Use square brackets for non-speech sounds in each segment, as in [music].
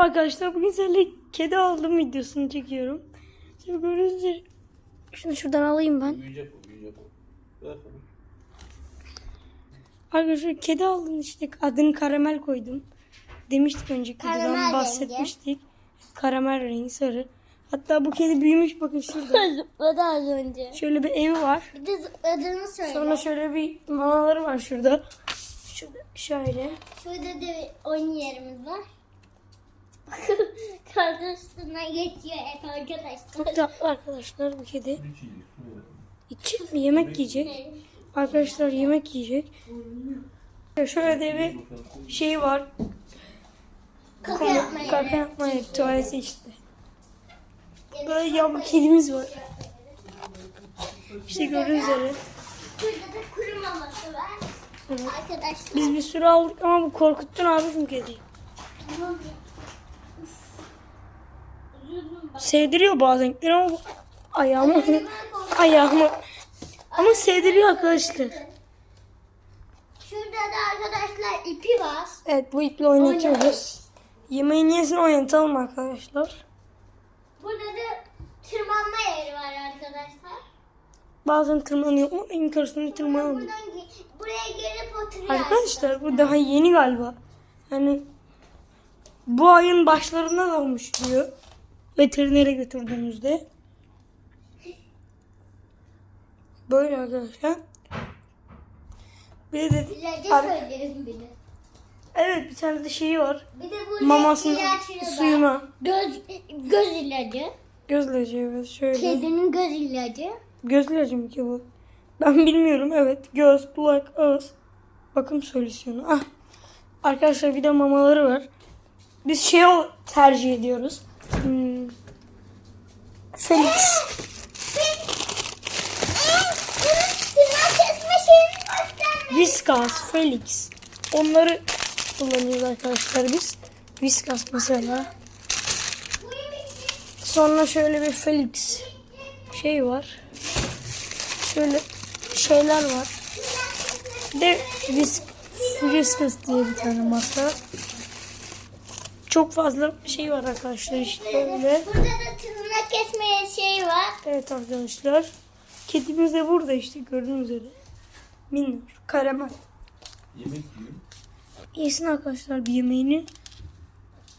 Merhaba arkadaşlar. Bugün sizinle kedi aldım videosunu çekiyorum. Şimdi gördüğünüz üzere şunu şuradan alayım ben. Büyüyecek o, büyüyecek onu. Arkadaşlar kedi aldım işte adını karamel koydum. Demiştik önceki Karamel videodan rengi. bahsetmiştik. Karamel rengi sarı. Hatta bu kedi büyümüş bakın şurada. Zıpladı az önce. Şöyle bir evi var. Bir de zıpladığını söyle. Sonra şöyle bir mamaları var şurada. Şurada şöyle. Şurada da bir oyun yerimiz var. [laughs] Karnı üstüne geçiyor hep arkadaşlar. Tatlı arkadaşlar bu kedi. İçecek mi? Yemek yiyecek. Arkadaşlar yemek yiyecek. Şöyle de bir şey var. Kaka yapmaya. Kaka yapmaya tuvaleti işte. Böyle yavru kedimiz var. İşte gördüğünüz üzere. Burada da kuru maması var. Arkadaşlar. Biz bir sürü aldık ama bu korkuttun abi şu kediyi. Sevdiriyor bazen ama ayağımı ayağımı ama sevdiriyor arkadaşlar. Şurada da arkadaşlar ipi var. Evet bu iple oynatıyoruz. Yemeğin niyesini oynatalım arkadaşlar. Burada da tırmanma yeri var arkadaşlar. Bazen tırmanıyor ama en. Buradan ge- buraya gelip oturuyor. Arkadaşlar bu daha yeni galiba. Yani bu ayın başlarında doğmuş diyor. Veterinere götürdüğümüzde. Böyle arkadaşlar. Bir de de. evet bir tane de şeyi var. Bir de burada Mamasını ilaç var. suyuna. Göz, göz ilacı. Göz ilacı evet şöyle. Kedinin göz ilacı. Göz ilacı mı ki bu? Ben bilmiyorum evet. Göz, kulak, ağız. Bakım solüsyonu. Ah. Arkadaşlar bir de mamaları var. Biz şey tercih ediyoruz. Gösterme. Viskas, Felix. Onları kullanıyoruz arkadaşlar biz. Viskas mesela. Sonra şöyle bir Felix şey var. Şöyle şeyler var. De Whisk, Whiskas diye bir tane masa. Çok fazla şey var arkadaşlar işte öyle. Tırnak kesme şeyi var. Evet arkadaşlar. Kedimiz de burada işte gördüğünüz üzere. Minnoş, karamel. Yemek yiyor. Yesin arkadaşlar bir yemeğini.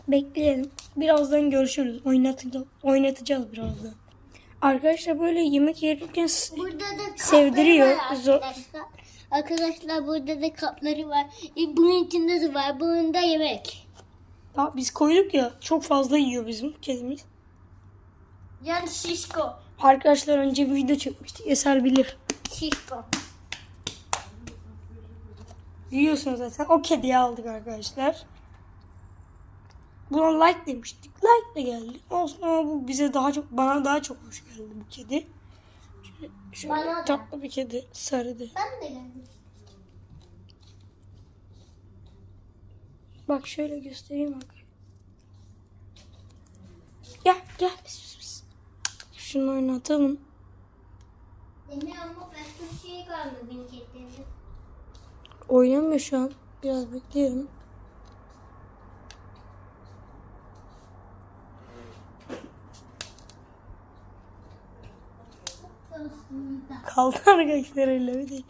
Bekleyelim. Birazdan görüşürüz. Oynatacağız, oynatacağız birazdan. Arkadaşlar böyle yemek yerken Burada da Sevdiriyor. var arkadaşlar. Arkadaşlar burada da kapları var. E, Bunun içinde de var. Bunun da yemek. Daha biz koyduk ya çok fazla yiyor bizim kedimiz. Yani şişko. Arkadaşlar önce bir video çekmiştik. Eser bilir. Şişko. Biliyorsunuz zaten. O kediyi aldık arkadaşlar. Buna like demiştik. Like de geldi. Olsun ama bu bize daha çok bana daha çok hoş geldi bu kedi. Şöyle, şöyle Bana da. tatlı bir kedi. Sarıdı. Ben de geldim. Bak şöyle göstereyim bak. Gel gel. Şunu oynatalım. Demir ama başka bir şey kalmadı benim kedilerimde. Oynamıyor şu an. Biraz. Aslında. Kaldı arkadaşlar öyle bir de.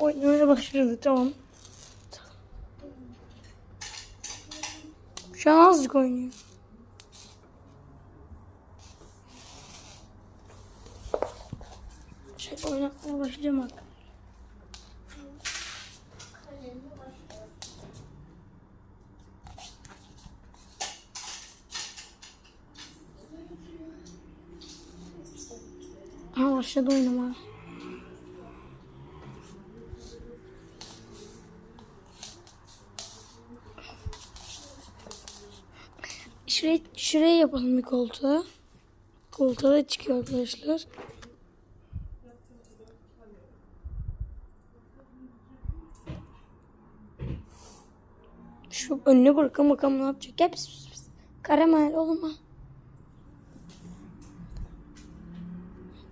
Oynamaya başladı tamam. Şu an azıcık oynuyor. Şey bak. Ha başladı oynamaya. Şuraya, şuraya yapalım bir koltuğa. Koltuğa çıkıyor arkadaşlar. Şu önüne bırakın bakalım ne yapacak. Gel pis pis pis. Karamel.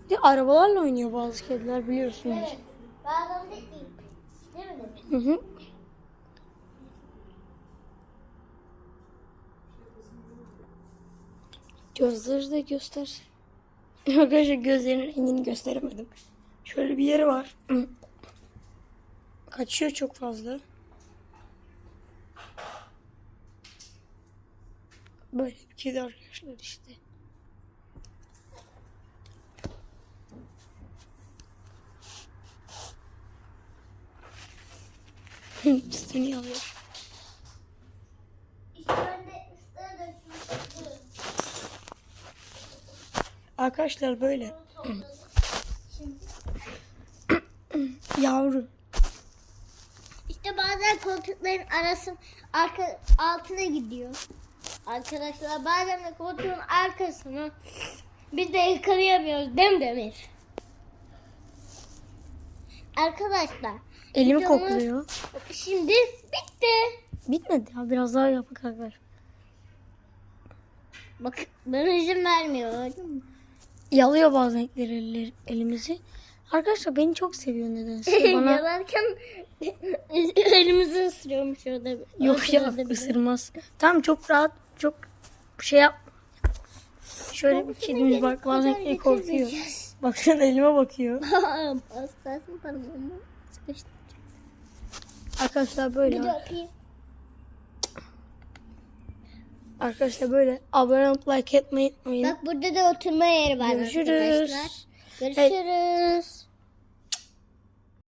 Bir de arabalarla oynuyor bazı kediler biliyorsunuz. Evet. Bazen de ip. Değil mi? Hı hı. Gözleri de göster. [laughs] Arkadaşlar gözlerinin rengini gösteremedim. Şöyle bir yeri var. [clears throat] Kaçıyor çok fazla. Böyle bir kedi arkadaşlar işte. [laughs] Üstünü alıyor. Arkadaşlar böyle. [clears throat] Yavru. İşte bazen koltukların arası arka altına gidiyor. Arkadaşlar bazen de koltuğun arkasını biz de yakalayamıyoruz değil mi Demir? Arkadaşlar Elimi videomuz kokluyor. Şimdi bitti. Bitmedi ya biraz daha yapık arkadaşlar. Bak bana izin vermiyor? Yalıyor bazen eller- elimizi. Arkadaşlar beni çok seviyor nedense. [laughs] Bana Yalarken [laughs] elimizi ısırıyormuş orada. yok ya ısırmaz. Tamam çok rahat çok şey yap. Şöyle bir kedimiz bak bazen el korkuyor. Baksana elime bakıyor. [laughs] Parmağımı sıkıştı. Arkadaşlar böyle. Arkadaşlar böyle abone olup like etmeyi unutmayın. Bak burada da oturma yeri var Görüşürüz. arkadaşlar. Görüşürüz.